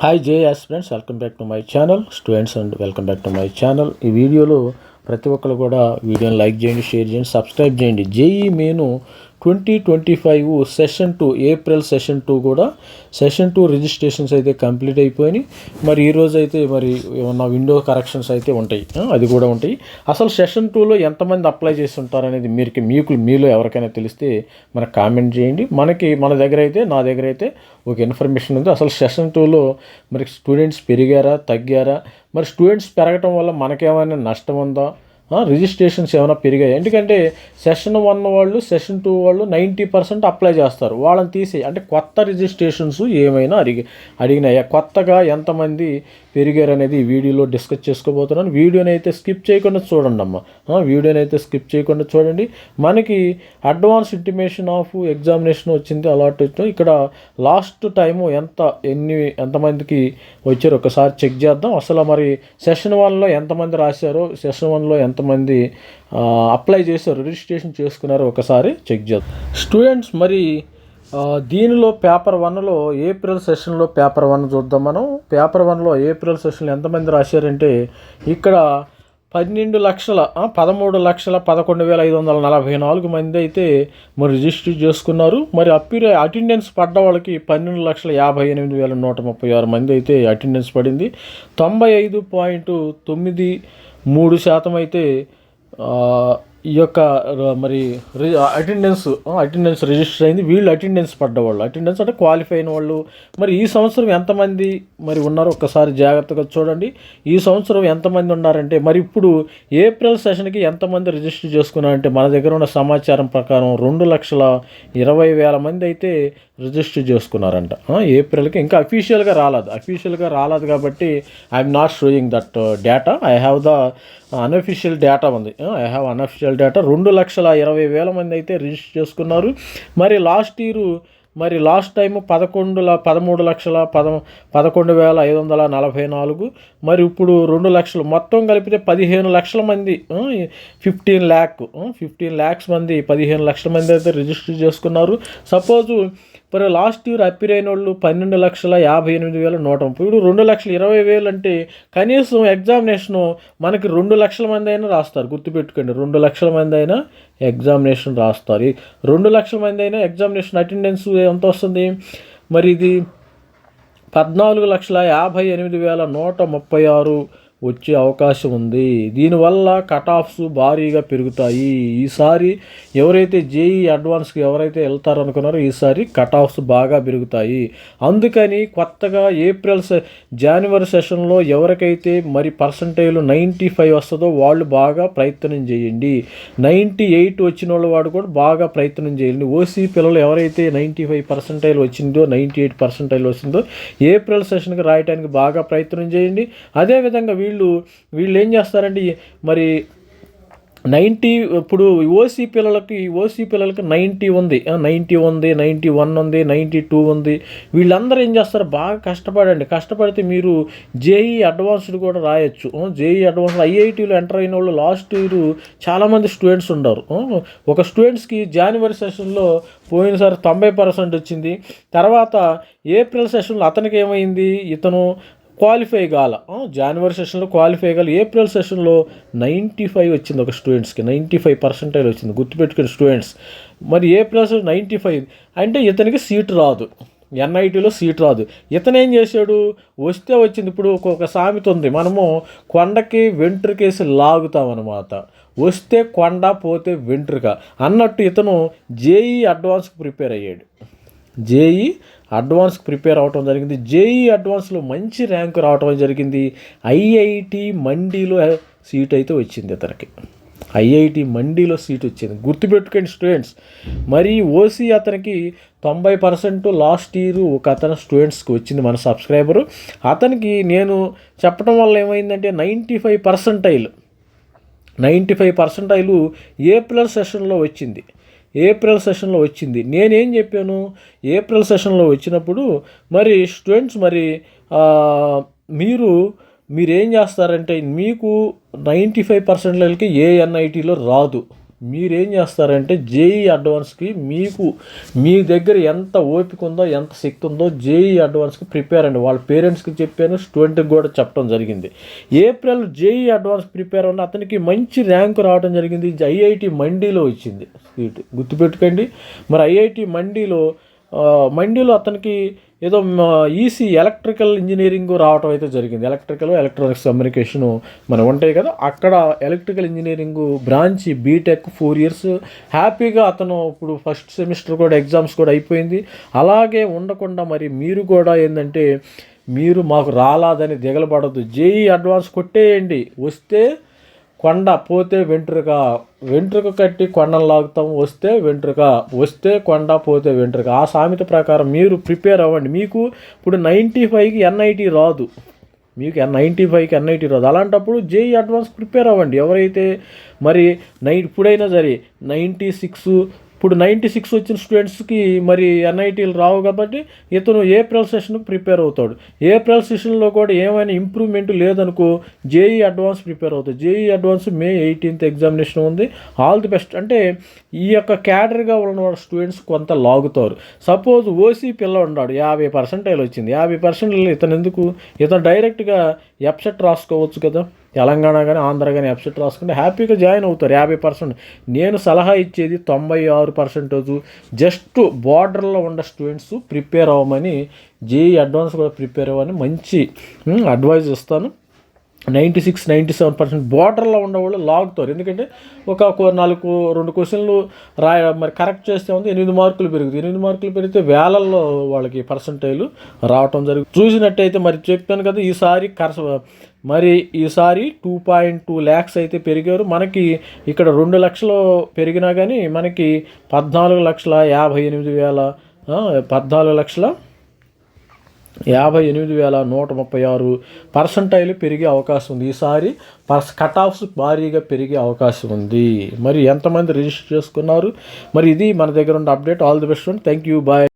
Hi J S friends welcome back to my channel students and welcome back to my channel ఈ వీడియోలో ప్రతి ఒక్కరు కూడా వీడియోని లైక్ చేయండి షేర్ చేయండి సబ్స్క్రైబ్ చేయండి. JE main twenty twenty five session two April session two కూడా సెషన్ టూ రిజిస్ట్రేషన్స్ అయితే కంప్లీట్ అయిపోయినాయి. మరి ఈ రోజు అయితే మరి ఏమన్నా విండో కరెక్షన్స్ అయితే ఉంటాయి. అది కూడా ఉంటాయి. అసలు సెషన్ టూలో ఎంతమంది అప్లై చేసి ఉంటారనేది మీరు మీకు మీలో ఎవరికైనా తెలిస్తే మనకు కామెంట్ చేయండి. మనకి మన దగ్గర అయితే నా దగ్గర అయితే ఒక ఇన్ఫర్మేషన్ ఉంది. అసలు సెషన్ టూలో మరి స్టూడెంట్స్ పెరిగారా తగ్గారా? మరి స్టూడెంట్స్ పెరగటం వల్ల మనకేమైనా నష్టం ఉందా? రిజిస్ట్రేషన్స్ ఏమైనా పెరిగాయి? ఎందుకంటే సెషన్ వన్ వాళ్ళు సెషన్ టూ వాళ్ళు నైంటీ పర్సెంట్ అప్లై చేస్తారు. వాళ్ళని తీసి అంటే కొత్త రిజిస్ట్రేషన్స్ ఏమైనా అడిగి అడిగినాయా? కొత్తగా ఎంతమంది పెరిగారు అనేది ఈ వీడియోలో డిస్కస్ చేసుకోబోతున్నాను. వీడియోని అయితే స్కిప్ చేయకుండా చూడండి అమ్మ. వీడియోని అయితే స్కిప్ చేయకుండా చూడండి. మనకి అడ్వాన్స్ ఇంటిమేషన్ ఆఫ్ ఎగ్జామినేషన్ వచ్చింది అలాట్ వచ్చింది. ఇక్కడ లాస్ట్ టైము ఎంత ఎన్ని ఎంతమందికి వచ్చారో? ఒకసారి చెక్ చేద్దాం. అసలు మరి సెషన్ వన్లో ఎంతమంది రాశారో సెషన్ వన్లో ఎంత ఎంతమంది అప్లై చేశారు రిజిస్ట్రేషన్ చేసుకున్నారో ఒకసారి చెక్ చేద్దాం. స్టూడెంట్స్ మరి దీనిలో పేపర్ వన్లో ఏప్రిల్ సెషన్లో పేపర్ వన్ చూద్దాం మనం. పేపర్ వన్లో ఏప్రిల్ సెషన్లో ఎంతమంది రాశారంటే ఇక్కడ పన్నెండు లక్షల పదమూడు లక్షల పదకొండు వేల ఐదు వందల నలభై నాలుగు మంది అయితే మరి రిజిస్టర్ చేసుకున్నారు. మరి అప్పిరే అటెండెన్స్ పడ్డ వాళ్ళకి పన్నెండు లక్షల యాభై ఎనిమిది వేల నూట ముప్పై ఆరు మంది అయితే అటెండెన్స్ పడింది. తొంభై ఐదు పాయింట్ తొమ్మిది మూడు శాతం అయితే ఈ యొక్క మరి అటెండెన్స్ అటెండెన్స్ రిజిస్టర్ అయింది. వీళ్ళు అటెండెన్స్ పడ్డవాళ్ళు. అటెండెన్స్ అంటే క్వాలిఫై అయిన వాళ్ళు. మరి ఈ సంవత్సరం ఎంతమంది మరి ఉన్నారో ఒక్కసారి జాగ్రత్తగా చూడండి. ఈ సంవత్సరం ఎంతమంది ఉన్నారంటే మరి ఇప్పుడు ఏప్రిల్ సెషన్కి ఎంతమంది రిజిస్టర్ చేసుకున్నారంటే మన దగ్గర ఉన్న సమాచారం ప్రకారం రెండు లక్షల ఇరవై వేల మంది అయితే రిజిస్టర్ చేసుకున్నారంట. ఏప్రిల్కి ఇంకా అఫీషియల్గా రాలేదు. అఫీషియల్గా రాలేదు కాబట్టి I'm not showing that data I have the unofficial data ఉంది. ఐ హ్యావ్ అన్అఫీషియల్ డేటా రెండు లక్షల ఇరవై వేల మంది అయితే రిజిస్టర్ చేసుకున్నారు. మరి లాస్ట్ ఇయర్ మరి లాస్ట్ టైం పదకొండు పదమూడు లక్షల పద పదకొండు వేల ఐదు వందల నలభై నాలుగు. మరి ఇప్పుడు రెండు లక్షలు మొత్తం కలిపితే పదిహేను లక్షల మంది ఫిఫ్టీన్ ల్యాక్ ఫిఫ్టీన్ ల్యాక్స్ మంది పదిహేను లక్షల మంది అయితే రిజిస్టర్ చేసుకున్నారు. సపోజు మరి లాస్ట్ ఇయర్ అప్పీర్ అయిన వాళ్ళు పన్నెండు లక్షల యాభై ఎనిమిది వేల నూట ముప్పై. ఇప్పుడు రెండు లక్షల ఇరవై వేలు అంటే కనీసం ఎగ్జామినేషను మనకి రెండు లక్షల మంది అయినా రాస్తారు. గుర్తుపెట్టుకోండి రెండు లక్షల మంది అయినా ఎగ్జామినేషన్ రాస్తారు. ఈ రెండు లక్షల మంది అయినా ఎగ్జామినేషన్ అటెండెన్స్ ఎంత వస్తుంది? మరి ఇది పద్నాలుగు లక్షల యాభై ఎనిమిది వేల నూట ముప్పై ఆరు వచ్చే అవకాశం ఉంది. దీనివల్ల కట్ ఆఫ్స్ భారీగా పెరుగుతాయి. ఈసారి ఎవరైతే జేఈ అడ్వాన్స్కి ఎవరైతే వెళ్తారనుకున్నారో ఈసారి కట్ ఆఫ్స్ బాగా పెరుగుతాయి. అందుకని కొత్తగా ఏప్రిల్ సె జనవరి సెషన్లో ఎవరికైతే మరి పర్సంటేజ్ నైంటీ ఫైవ్ వస్తుందో వాళ్ళు బాగా ప్రయత్నం చేయండి. నైంటీ ఎయిట్ వచ్చిన వాళ్ళు వాడు కూడా బాగా ప్రయత్నం చేయండి. ఓసీ పిల్లలు ఎవరైతే నైంటీ ఫైవ్ పర్సంటైల్ వచ్చిందో నైంటీ ఎయిట్ పర్సంటైల్ వచ్చిందో ఏప్రిల్ సెషన్కి రాయడానికి బాగా ప్రయత్నం చేయండి. అదేవిధంగా వీళ్ళు వీళ్ళు ఏం చేస్తారంటే మరి నైంటీ ఇప్పుడు ఓసీ పిల్లలకి ఓసీ పిల్లలకి నైంటీ ఉంది. నైంటీ ఉంది నైంటీ వన్ ఉంది నైంటీ టూ ఉంది. వీళ్ళందరూ ఏం చేస్తారు? బాగా కష్టపడండి. కష్టపడితే మీరు జేఈ అడ్వాన్స్డ్ కూడా రాయొచ్చు. జేఈ అడ్వాన్స్ ఐఐటీలో ఎంటర్ అయిన వాళ్ళు లాస్ట్ ఇయర్ చాలామంది స్టూడెంట్స్ ఉండరు. ఒక స్టూడెంట్స్కి జనవరి సెషన్లో పోయినసారి తొంభై పర్సెంట్ వచ్చింది. తర్వాత ఏప్రిల్ సెషన్లో అతనికి ఏమైంది? ఇతను క్వాలిఫై కాల. జనవరి సెషన్లో క్వాలిఫై కాల. ఏప్రిల్ సెషన్లో నైంటీ ఫైవ్ వచ్చింది ఒక స్టూడెంట్స్కి నైంటీ ఫైవ్ పర్సెంటైల్ వచ్చింది. గుర్తుపెట్టుకుని స్టూడెంట్స్ మరి ఏప్రిల్ సెషన్ నైంటీ ఫైవ్ అంటే ఇతనికి సీట్ రాదు. ఎన్ఐటీలో సీట్ రాదు. ఇతను ఏం చేశాడు? వస్తే వచ్చింది. ఇప్పుడు ఒక సామెత ఉంది. మనము కొండకి వెంట్రుకేసి లాగుతామన్నమాట వస్తే కొండ పోతే వెంట్రుక అన్నట్టు ఇతను జేఈ అడ్వాన్స్కి ప్రిపేర్ అయ్యాడు. జేఈ అడ్వాన్స్కి ప్రిపేర్ అవటం జరిగింది. జేఈ అడ్వాన్స్లో మంచి ర్యాంక్ రావటం జరిగింది. ఐఐటి మండీలో సీట్ అయితే వచ్చింది అతనికి. ఐఐటి మండీలో సీట్ వచ్చింది. గుర్తుపెట్టుకోండి స్టూడెంట్స్ మరి ఓసీ అతనికి తొంభై పర్సెంట్ లాస్ట్ ఇయర్ ఒక అతను స్టూడెంట్స్కి వచ్చింది మన సబ్స్క్రైబరు. అతనికి నేను చెప్పడం వల్ల ఏమైందంటే ninety five percentile ninety five percentile April సెషన్లో వచ్చింది. ఏప్రిల్ సెషన్లో వచ్చింది. నేనేం చెప్పాను? ఏప్రిల్ సెషన్లో వచ్చినప్పుడు మరి స్టూడెంట్స్ మరి మీరు మీరేం చేస్తారంటే మీకు నైంటీ ఫైవ్ పర్సెంట్లకి ఏ ఎన్ఐటీలో రాదు. మీరేం చేస్తారంటే జేఈ అడ్వాన్స్కి మీకు మీ దగ్గర ఎంత ఓపిక ఉందో ఎంత శక్తి ఉందో జేఈ అడ్వాన్స్కి ప్రిపేర్ అండి వాళ్ళ పేరెంట్స్కి చెప్పాను స్టూడెంట్కి కూడా చెప్పడం జరిగింది. ఏప్రిల్ జేఈ అడ్వాన్స్ ప్రిపేర్ అన్న అతనికి మంచి ర్యాంకు రావడం జరిగింది. ఐఐటి మండీలో వచ్చింది సీట్ గుర్తుపెట్టుకోండి. మరి ఐఐటి మండీలో మండీలో అతనికి ఏదో ఈసీ ఎలక్ట్రికల్ ఇంజనీరింగ్ రావటం అయితే జరిగింది. ఎలక్ట్రికల్ ఎలక్ట్రానిక్స్ కమ్యూనికేషన్ మనం ఉంటాయి కదా. అక్కడ electrical engineering branch BTech four years. హ్యాపీగా అతను ఇప్పుడు ఫస్ట్ సెమిస్టర్ కూడా ఎగ్జామ్స్ కూడా అయిపోయింది. అలాగే ఉండకుండా మరి మీరు కూడా ఏంటంటే మీరు మాకు రాలాదని దిగలపడద్దు జేఈ అడ్వాన్స్ కొట్టేయండి. వస్తే కొండ పోతే వెంట్రుక వెంట్రుక కట్టి కొండను లాగుతాం వస్తే వెంట్రుక వస్తే కొండ పోతే వెంట్రుక. ఆ సామెత ప్రకారం మీరు ప్రిపేర్ అవ్వండి. మీకు ఇప్పుడు నైంటీ ఫైవ్కి ఎన్ఐటీ రాదు. మీకు నైంటీ ఫైవ్కి ఎన్ఐటీ రాదు. అలాంటప్పుడు జేఈ అడ్వాన్స్ ప్రిపేర్ అవ్వండి. ఎవరైతే మరి నై ఇప్పుడైనా సరే నైంటీ సిక్స్ ఇప్పుడు నైంటీ సిక్స్ వచ్చిన స్టూడెంట్స్కి మరి ఎన్ఐటీలు రావు కాబట్టి ఇతను ఏప్రిల్ సెషన్కి ప్రిపేర్ అవుతాడు. ఏప్రిల్ సెషన్లో కూడా ఏమైనా ఇంప్రూవ్మెంట్ లేదనుకో జేఈ అడ్వాన్స్ ప్రిపేర్ అవుతాడు. JE advance May eighteenth examination ఉంది. ఆల్ ది బెస్ట్ అంటే ఈ యొక్క క్యాడర్గా ఉన్న స్టూడెంట్స్ కొంత లాగుతారు. సపోజ్ ఓసీ పిల్ల ఉన్నాడు. యాభై పర్సెంటైల్ వచ్చింది. యాభై పర్సెంట్ ఇతను ఎందుకు? ఇతను డైరెక్ట్గా ఎప్సెట్ రాసుకోవచ్చు కదా. తెలంగాణ కానీ ఆంధ్ర కానీ ఎప్సెట్ రాసుకుంటే హ్యాపీగా జాయిన్ అవుతారు. యాభై పర్సెంట్ నేను సలహా ఇచ్చేది తొంభై ఆరు పర్సెంటేజ్ జస్ట్ బార్డర్లో ఉన్న స్టూడెంట్స్ ప్రిపేర్ అవ్వమని జేఈ అడ్వాన్స్ కూడా ప్రిపేర్ అవ్వమని మంచి అడ్వైజ్ ఇస్తాను. Ninety six ninety seven percent బార్డర్లో ఉండేవాళ్ళు లాగుతారు. ఎందుకంటే ఒక నాలుగు రెండు క్వశ్చన్లు రాయ మరి కరెక్ట్ చేస్తే ఉంది ఎనిమిది మార్కులు పెరుగుతుంది ఎనిమిది మార్కులు పెరిగితే వేలల్లో వాళ్ళకి పర్సంటైలు రావటం జరుగుతుంది. చూసినట్టయితే మరి చెప్పాను కదా ఈసారి కరస మరి ఈసారి టూ పాయింట్ టూ ల్యాక్స్ అయితే పెరిగారు. మనకి ఇక్కడ రెండు లక్షలు పెరిగినా కానీ మనకి పద్నాలుగు లక్షల యాభై ఎనిమిది వేల పద్నాలుగు లక్షల యాభై ఎనిమిది వేల నూట ముప్పై ఆరు పర్సంటైల్ పెరిగే అవకాశం ఉంది. ఈసారి పర్స్ కట్ ఆఫ్స్ భారీగా పెరిగే అవకాశం ఉంది. మరి ఎంతమంది రిజిస్టర్ చేసుకున్నారు? మరి ఇది మన దగ్గర ఉన్న update. All the best thank you bye.